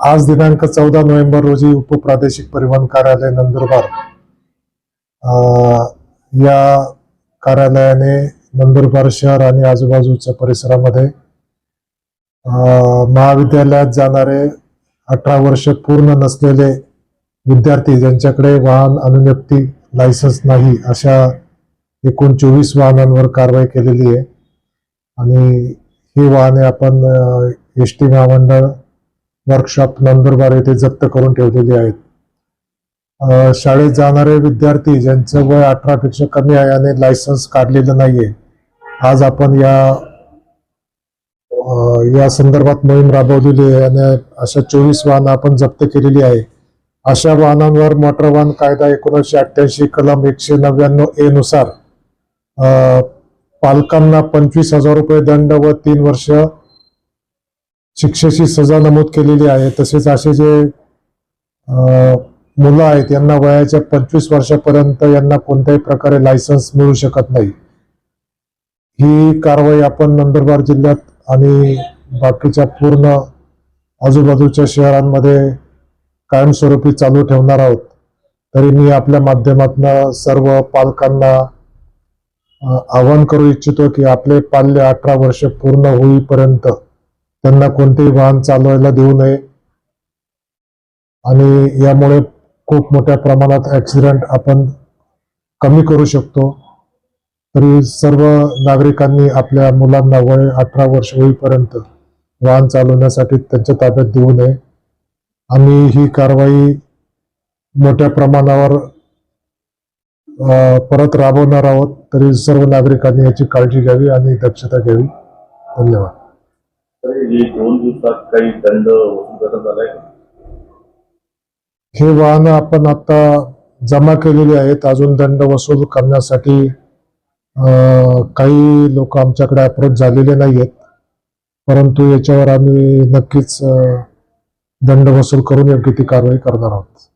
आज दिनांक चौदा नोव्हेंबर रोजी उपप्रादेशिक परिवहन कार्यालय नंदुरबार या कार्यालयाने नंदुरबार शहर आणि आजूबाजूच्या परिसरामध्ये महाविद्यालयात जाणारे अठरा वर्ष पूर्ण नसलेले विद्यार्थी ज्यांच्याकडे वाहन अनुज्ञप्ती लायसन्स नाही अशा एकूण चोवीस वाहनांवर कारवाई केलेली आहे. आणि ही वाहने आपण एस टी महामंडळ वर्कशॉप नंदुरबार येथे जप्त करून ठेवलेली आहेत. शाळेत जाणारे विद्यार्थी ज्यांचं वय अठरा पेक्षा कमी आहे आणि लायसन्स काढलेलं नाहीये आज आपण या या संदर्भात मोहीम राबवलेली आहे आणि अशा चोवीस वाहनं आपण जप्त केलेली आहे. अशा वाहनांवर मोटर वाहन कायदा एकोणीसशे अठ्ठ्याऐंशी कलम एकशे नव्याण्णव ए नुसार पालकांना पंचवीस हजार रुपये दंड व तीन वर्ष शिक्षेची सजा नमूद केलेली आहे. तसेच असे जे मुलं आहेत यांना वयाच्या पंचवीस वर्षापर्यंत यांना कोणत्याही प्रकारे लायसन्स मिळू शकत नाही. ही कारवाई आपण नंदुरबार जिल्ह्यात आणि बाकीच्या पूर्ण आजूबाजूच्या शहरांमध्ये कायमस्वरूपी चालू ठेवणार आहोत. तरी मी आपल्या माध्यमातून सर्व पालकांना आवाहन करू इच्छितो की आपले पाल्य अठरा वर्ष पूर्ण होईपर्यंत त्यांना कोणतेही वाहन चालवायला देऊ नये. आणि यामुळे खूप मोठ्या प्रमाणात ऍक्सिडेंट आपण कमी करू शकतो. तरी सर्व नागरिकांनी आपल्या मुलांना वय अठरा वर्ष होईपर्यंत वाहन चालवण्यासाठी त्यांच्या ताब्यात देऊ नये. आम्ही ही कारवाई मोठ्या प्रमाणावर परत राबवणार आहोत. तरी सर्व नागरिकांनी याची काळजी घ्यावी आणि दक्षता घ्यावी. धन्यवाद. दोन दिवसात काही दंड वसूल करण्यात आलाय हे वाहन आपण आता जमा केलेली आहेत. अजून दंड वसूल करण्यासाठी काही लोक आमच्याकडे अप्रोच झालेले नाही आहेत परंतु याच्यावर आम्ही नक्कीच दंड वसूल करून योग्य ती कारवाई करणार आहोत.